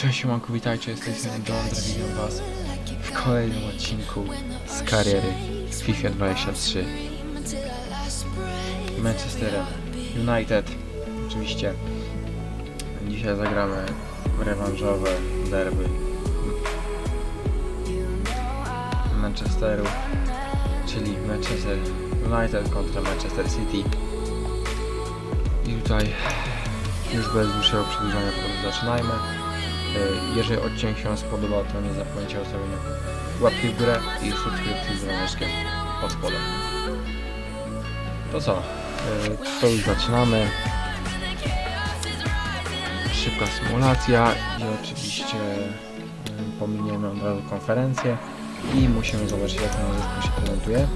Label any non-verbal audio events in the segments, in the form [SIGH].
Cześć, siemanko, witajcie, jesteśmy Don, witam was w kolejnym odcinku z kariery FIFA 23 Manchesterem United, oczywiście. Dzisiaj zagramy rewanżowe derby Manchesteru, czyli Manchester United kontra Manchester City. I tutaj już bez dłuższego przedłużania po prostu zaczynajmy Jeżeli odcinek się spodoba, to nie zapomnijcie o zostawieniu łapki w górę i subskrypcji z dzwoneczkiem pod spodem. To co? E, To już zaczynamy. Szybka symulacja i oczywiście mm, pominiemy od razu konferencję i musimy zobaczyć jak ten zespół się prezentuje.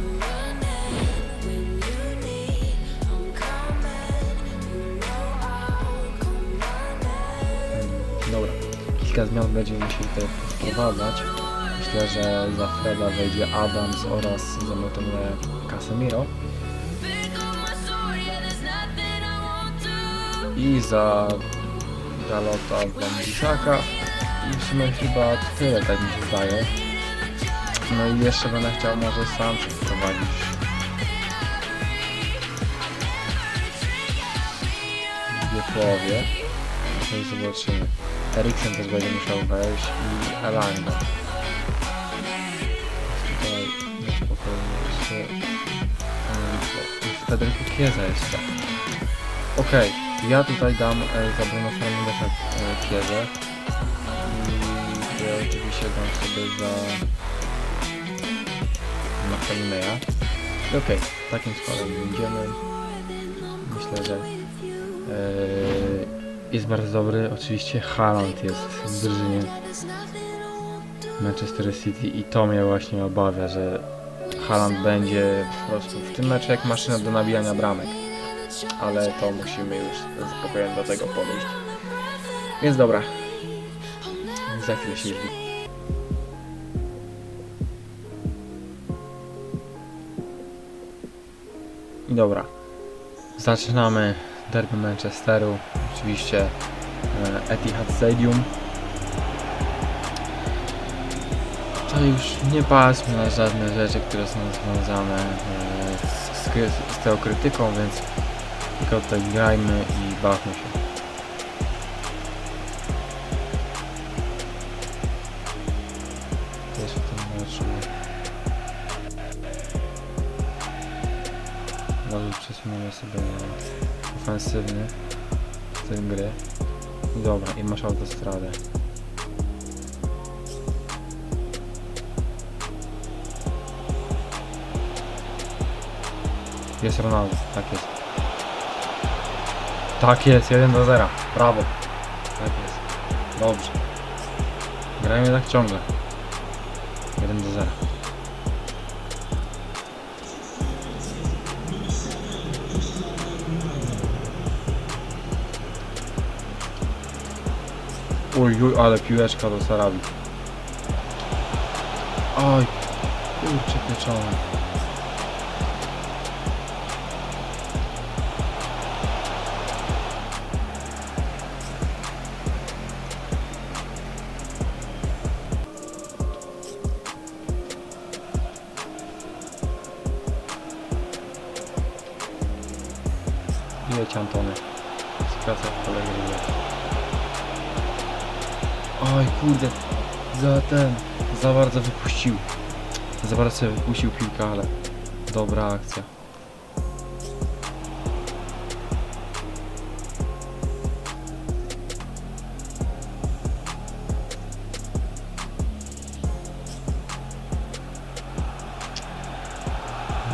Dobra, kilka zmian będziemy musieli tutaj wprowadzać. Myślę, że za Freda wejdzie Adams oraz za Motomę Casemiro. I za Dalota Bambisaka. I w sumie chyba tyle, tak mi się zdaje. No i jeszcze będę chciał może sam wprowadzić. W drugiej połowie. Zobaczymy. Eriksen też będzie musiał wejść i Elanga. Tutaj na spokojnie jeszcze... I Federico Chiesa jeszcze. Okej, ja tutaj dam e, za Bruno Fernandesza e, Chiesę. I ja oczywiście dam sobie za... I Okej, takim składem będziemy. Myślę, że... E, jest bardzo dobry. Oczywiście Haaland jest w drużynie Manchester City i to mnie właśnie obawia, że Haaland będzie po prostu w tym meczu jak maszyna do nabijania bramek. Ale to musimy już spokojnie do tego podejść. Więc dobra. Za chwilę się dobra. Zaczynamy derby Manchesteru. Oczywiście e, Etihad Stadium. To już nie patrzmy na żadne rzeczy, które są związane e, z, z, z tą krytyką, więc tylko tutaj grajmy i bawmy się. Jeszcze ten meczu. Może przesuniemy sobie ofensywny styl gry. Dobra, i masz autostradę. Jest Ronaldo, tak jest. Tak jest, 1 do 0. Brawo. Tak jest. Dobrze. Grajmy tak ciągle. Uj, uj, ale piłeczka do Sarabi. Oj, kurczę pieczone. Jedź Antony. Skraca kolegę. Oj kurde, za ten, za bardzo wypuścił. Za bardzo sobie wypuścił piłkę, ale dobra akcja.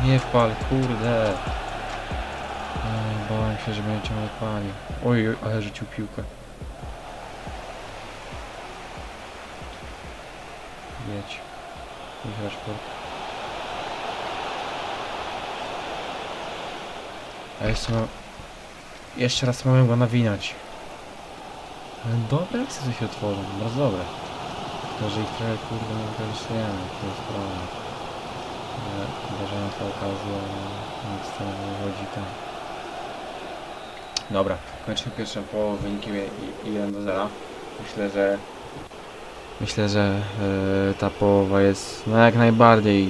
Nie wpal, kurde. Bałem się, że będzie ciągle palił. Oj, oj, ale rzucił piłkę. Rashford. A jeszcze mam... Jeszcze raz mogę go nawinąć. Ale dobre akcje się otworzą, bardzo dobre. Tylko, ich trochę kurde nie wykorzystujemy, to jest problem. Ale uważając tę okazję, nic z tego nie wychodzi tam. Dobra, kończymy pierwszą połowę wynikiem 1 do 0. Myślę, że Myślę, że e, ta połowa jest no jak najbardziej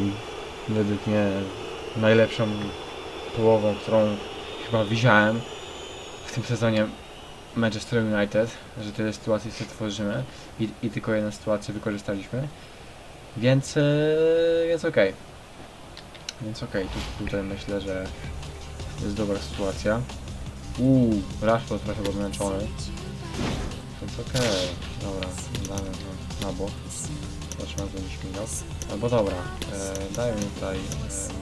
według mnie najlepszą połową, którą chyba widziałem w tym sezonie Manchester United, że tyle sytuacji sobie tworzymy i, i tylko jedną sytuację wykorzystaliśmy. Więc e, jest ok. Więc ok, tu, tutaj myślę, że jest dobra sytuacja. Uuu, Rashford trochę. Więc okej, dobra, damy to na bok. Zobaczymy jak będzie. Albo dobra, e, dajmy tutaj e,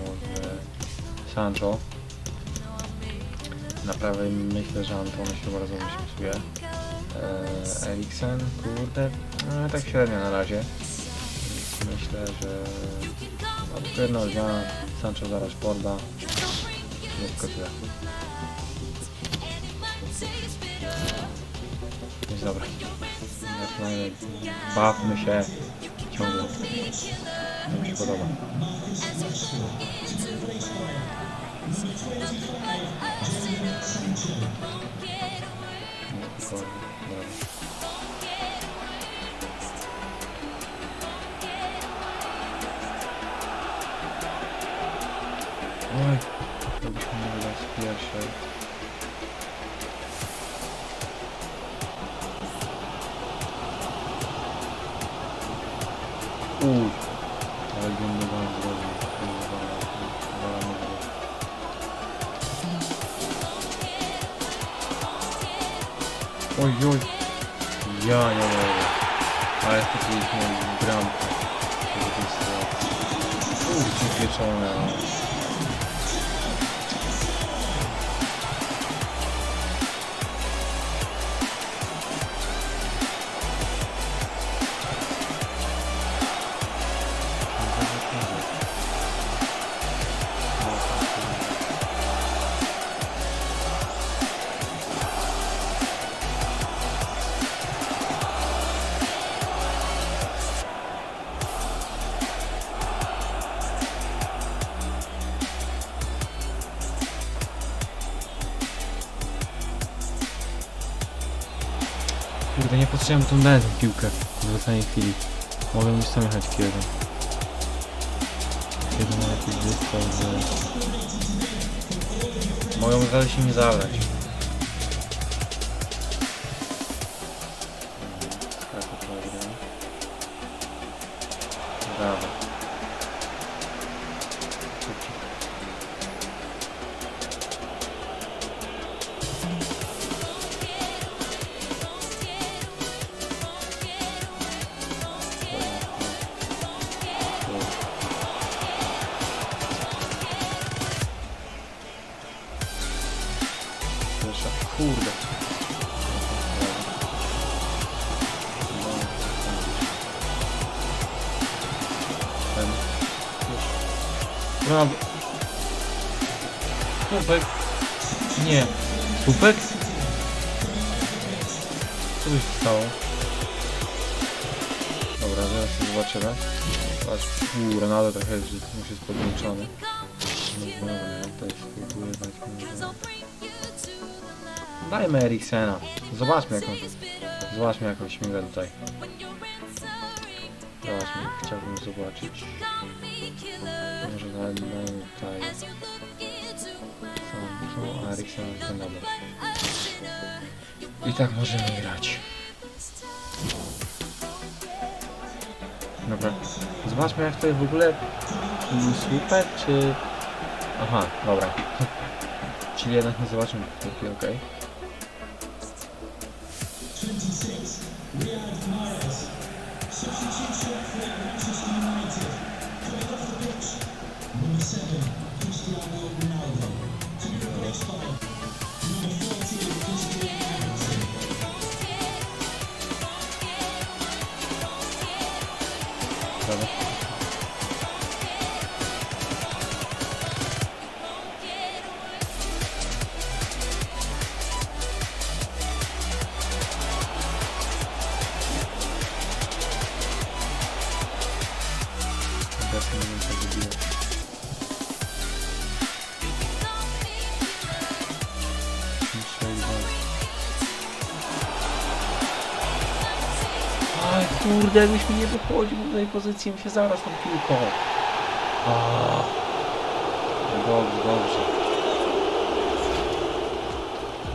może Sancho. Na prawej myślę, że Antony się bardzo wyśmieje. E, Eriksen, kurde, no, tak średnio na razie. Myślę, że jedno zmiana, Sancho zaraz Porda. Nie tylko tyle. Jest dobra. Bawmy się ciągle. To mi się podoba. Oj, to byśmy nie wydać z Oj, oj. Ja nie mogę. Ale straciliśmy bramkę. w tej sytuacji. Potrzebujemy tą tą piłkę w ostatniej chwili. Mogę już sam jechać kierowem. Kiedy ma jakiś dystans, że... Mogą dalej się nie zabrać. Tak, Proszę, kurde. Ten. Brawo. Słupek. Nie. Słupek? Co by się stało? Dobra, zaraz to zobaczymy. Patrz, uuu, Ronaldo trochę już już jest podłączony. No dobra, ja tutaj spróbuję dać mu... Dajmy Eriksena. Zobaczmy jak on... Zobaczmy jak on śmiga tutaj. Zobaczmy, chciałbym zobaczyć. Może dajmy tutaj... Sancho, a Eriksen. I tak możemy grać. Dobra. Zobaczmy jak to jest w ogóle słupek czy... Aha, dobra. [LAUGHS] Czyli jednak nie zobaczymy okej. Dobra. Kurde, jakbyś mi nie wychodził do tej pozycji, mi się zaraz tą piłką. Dobrze, dobrze.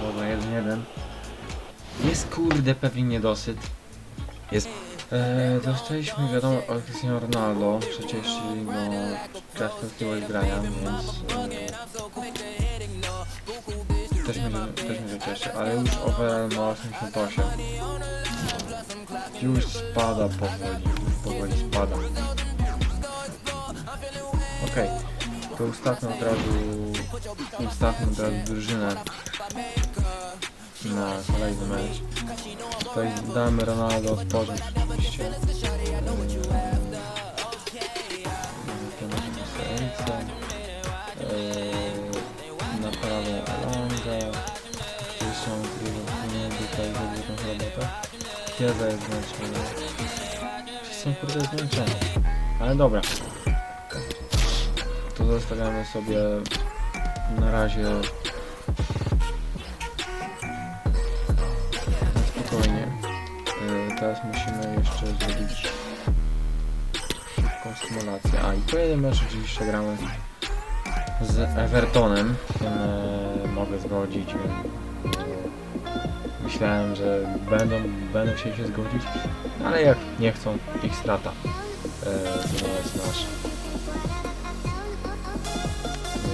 Dobra, jeden, jeden. Jest kurde pewnie niedosyt. Jest. Eee, dostaliśmy wiadomo o Cristiano Ronaldo, przecież no perspektywę grania, więc e, też, mnie, też mnie cieszy, ale już overall ma 88. Już spada powoli, już powoli spada. Okej, to ustawmy od razu, ustawmy od razu drużynę na kolejny mecz. Tutaj damy Ronaldo otworzyć Kieza jest zmęczony. Są kurde zmęczone. Ale dobra. To zostawiamy sobie na razie na spokojnie. Yy, teraz musimy jeszcze zrobić szybką symulację. A i kolejny mecz oczywiście gramy z Evertonem. E, mogę zgodzić. więc, e, Myślałem, że będą, będą chcieli się zgodzić, ale jak nie chcą, ich strata. E, to jest nasz.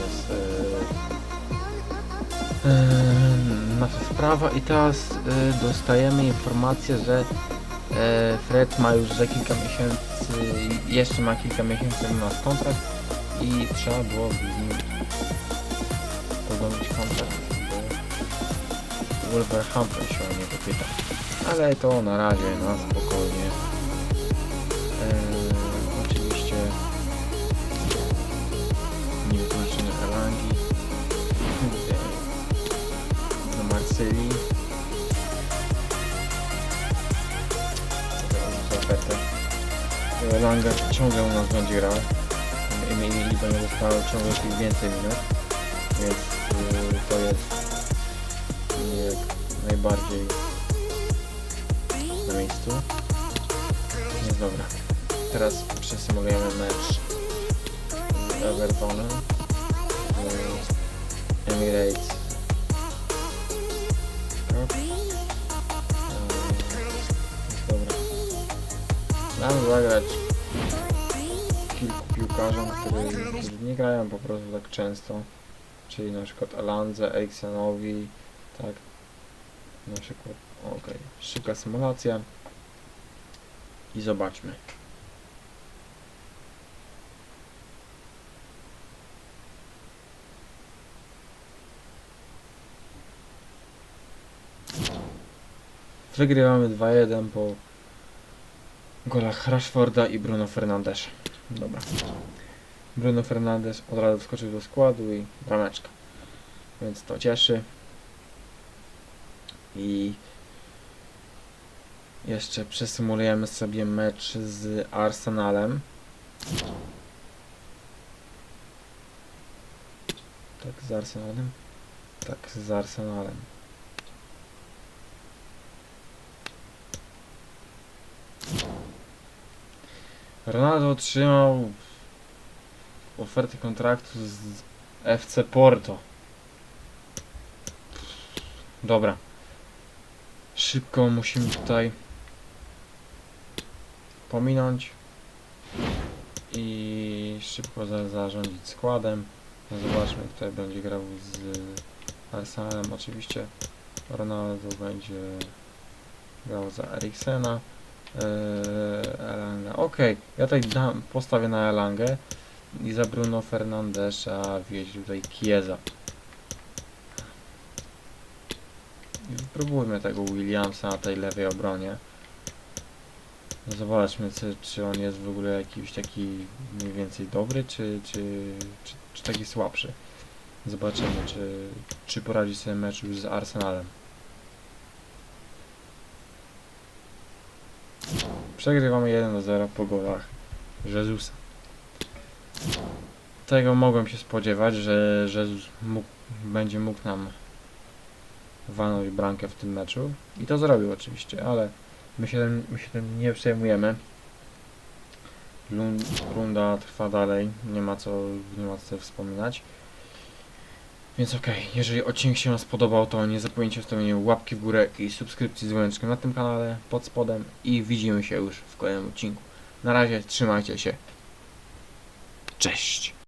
Jest e, nasza sprawa i teraz e, dostajemy informację, że Fred ma już za kilka miesięcy, jeszcze ma kilka miesięcy na kontrakt i trzeba było z nim Wolverhampton się o niego pyta. Ale to na razie, na spokojnie. Eee, oczywiście nie wykończymy Elangi. Do Marsylii. Elanga ciągle u nas będzie grał. I, i, i będzie dostawał ciągle tych więcej minut. Więc yy, to jest jak najbardziej na miejscu. No dobra. Teraz przesymulujemy mecz z Evertonem. Emirates. Eee, Dobra. Damy zagrać kilku piłkarzom, którzy nie grają po prostu tak często. Czyli na przykład Alandze, Eriksenowi, tak. Na przykład, okej, szybka symulacja. I zobaczmy. Wygrywamy 2-1 po golach Rashforda i Bruno Fernandes. Dobra. Bruno Fernandes od razu wskoczył do składu i brameczka. Więc to cieszy. I jeszcze przesymulujemy sobie mecz z Arsenalem. Tak, z Arsenalem? Tak, z Arsenalem. Ronaldo otrzymał ofertę kontraktu z FC Porto. Dobra. Szybko musimy tutaj pominąć i szybko za zarządzić składem. Zobaczmy, kto będzie grał z Arsenalem. Oczywiście Ronaldo będzie grał za Eriksena. Eee, Elanga. Okej, ja tutaj dam, postawię na Elangę i za Bruno Fernandesza wjeździ tutaj Kieza. I Spróbujmy tego Williamsa na tej lewej obronie. Zobaczmy, czy, czy on jest w ogóle jakiś taki mniej więcej dobry, czy, czy, czy, czy taki słabszy. Zobaczymy, czy, czy poradzi sobie mecz już z Arsenalem. Przegrywamy 1 do 0 po golach Jezusa. Tego mogłem się spodziewać, że Jezus mógł, będzie mógł nam walnąć bramkę w tym meczu. I to zrobił oczywiście, ale My się, tym- my się tym nie przejmujemy. Runda trwa dalej, nie ma co, nie ma co wspominać. Więc okej, jeżeli odcinek się Wam spodobał, to nie zapomnijcie o stawieniu łapki w górę i subskrypcji z dzwoneczkiem na tym kanale, pod spodem i widzimy się już w kolejnym odcinku. Na razie, trzymajcie się. Cześć!